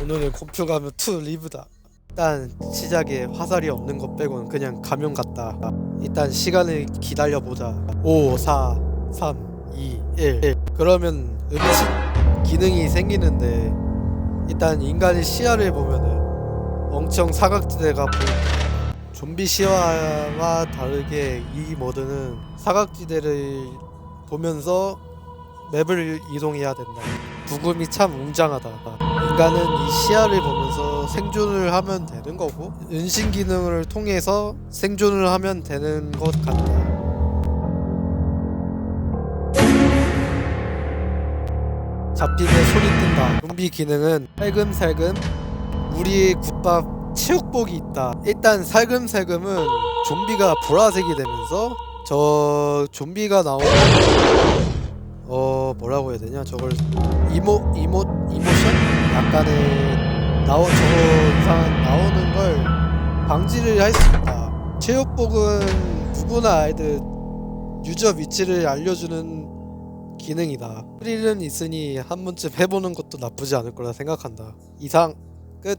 오늘은 콤퓨 가면 투 리브다. 일단 시작에 화살이 없는 것 빼고는 그냥 가면 같다. 일단 시간을 기다려 보자. 5, 4, 3, 2, 1. 그러면 음식 기능이 생기는데 일단 인간의 시야를 보면은 엄청 사각지대가 보인다. 좀비 시야와 다르게 이 모드는 사각지대를 보면서 맵을 이동해야 된다. 부금이 참 웅장하다. 인간은 이 시야를 보면서 생존을 하면 되는 거고 은신 기능을 통해서 생존을 하면 되는 것 같다. 잡히면 소리 뜬다. 좀비 기능은 살금살금 우리의 국밥 체육복이 있다. 일단 살금살금은 좀비가 보라색이 되면서 저 좀비가 나오면 어 뭐라고 해야 되냐 저걸 이모 이모 이모션 약간의 나오 저거 이상 나오는 걸 방지를 할 수 있다. 체육복은 누구나 알듯 유저 위치를 알려주는 기능이다. 프릴은 있으니 한 번쯤 해보는 것도 나쁘지 않을 거라 생각한다. 이상 끝.